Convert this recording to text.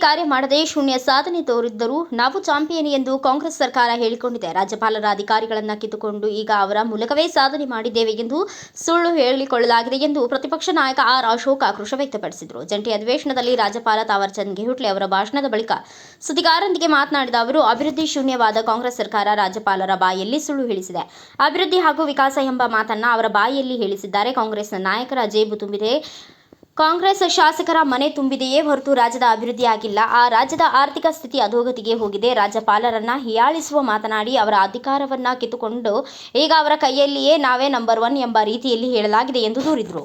ಕಾರ್ಯ ಮಾಡದೆ ಶೂನ್ಯ ಸಾಧನೆ ತೋರಿದ್ದರೂ ನಾವು ಚಾಂಪಿಯನ್ ಎಂದು ಕಾಂಗ್ರೆಸ್ ಸರ್ಕಾರ ಹೇಳಿಕೊಂಡಿದೆ. ರಾಜ್ಯಪಾಲರ ಅಧಿಕಾರಿಗಳನ್ನು ಕಿತ್ತುಕೊಂಡು ಈಗ ಅವರ ಮೂಲಕವೇ ಸಾಧನೆ ಮಾಡಿದ್ದೇವೆ ಎಂದು ಸುಳ್ಳು ಹೇಳಿಕೊಳ್ಳಲಾಗಿದೆ ಎಂದು ಪ್ರತಿಪಕ್ಷ ನಾಯಕ ಆರ್ ಅಶೋಕ್ ಆಕ್ರೋಶ ವ್ಯಕ್ತಪಡಿಸಿದರು. ಜಂಟಿ ಅಧಿವೇಶನದಲ್ಲಿ ರಾಜ್ಯಪಾಲ ತಾವರ್ಚಂದ್ ಗೆಹುಟ್ಲೆ ಅವರ ಭಾಷಣದ ಬಳಿಕ ಸುದ್ದಿಗಾರರೊಂದಿಗೆ ಮಾತನಾಡಿದ ಅವರು, ಅಭಿವೃದ್ಧಿ ಶೂನ್ಯವಾದ ಕಾಂಗ್ರೆಸ್ ಸರ್ಕಾರ ರಾಜ್ಯಪಾಲರ ಬಾಯಲ್ಲಿ ಸುಳ್ಳು ಹೇಳಿಸಿದೆ. ಅಭಿವೃದ್ಧಿ ಹಾಗೂ ವಿಕಾಸ ಎಂಬ ಮಾತನ್ನ ಅವರ ಬಾಯಲ್ಲಿ ಹೇಳಿಸಿದ್ದಾರೆ. ಕಾಂಗ್ರೆಸ್ನ ನಾಯಕರ ಜೇಬು ತುಂಬಿದೆ. ಕಾಂಗ್ರೆಸ್ ಶಾಸಕರ ಮನೆ ತುಂಬಿದೆಯೇ ಹೊರತು ರಾಜ್ಯದ ಅಭಿವೃದ್ಧಿಯಾಗಿಲ್ಲ. ಆ ರಾಜ್ಯದ ಆರ್ಥಿಕ ಸ್ಥಿತಿ ಅಧೋಗತಿಗೆ ಹೋಗಿದೆ. ರಾಜ್ಯಪಾಲರನ್ನ ಹಿಯಾಳಿಸುವ ಮಾತನಾಡಿ ಅವರ ಅಧಿಕಾರವನ್ನ ಕಿತ್ತುಕೊಂಡು ಈಗ ಅವರ ಕೈಯಲ್ಲಿಯೇ ನಾವೇ ನಂಬರ್ ಒನ್ ಎಂಬ ರೀತಿಯಲ್ಲಿ ಹೇಳಲಾಗಿದೆ ಎಂದು ದೂರಿದರು.